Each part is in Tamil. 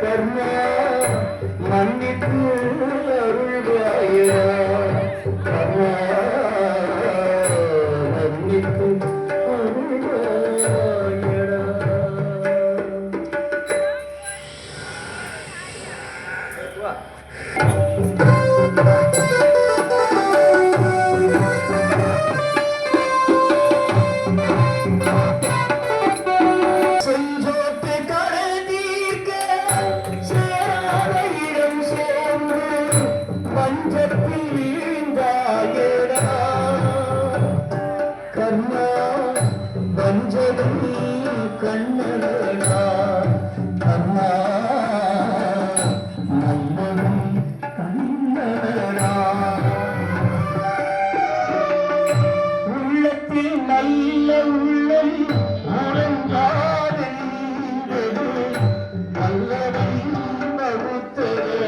கர்ணா மன்னிப்பு அருள்வாயா. கர்ணா மன்னிப்பு அருள்வாயடா. நல்ல உள்ளம் உறங்காதென்பது நல்லவன் மறுத்தது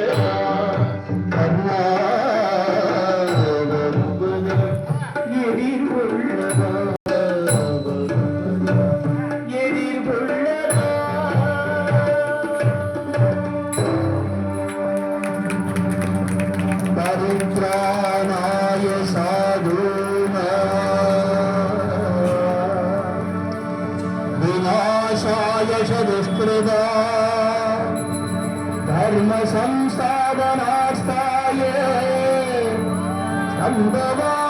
கண்ணா Karma Samsadhanasthaya Sambhava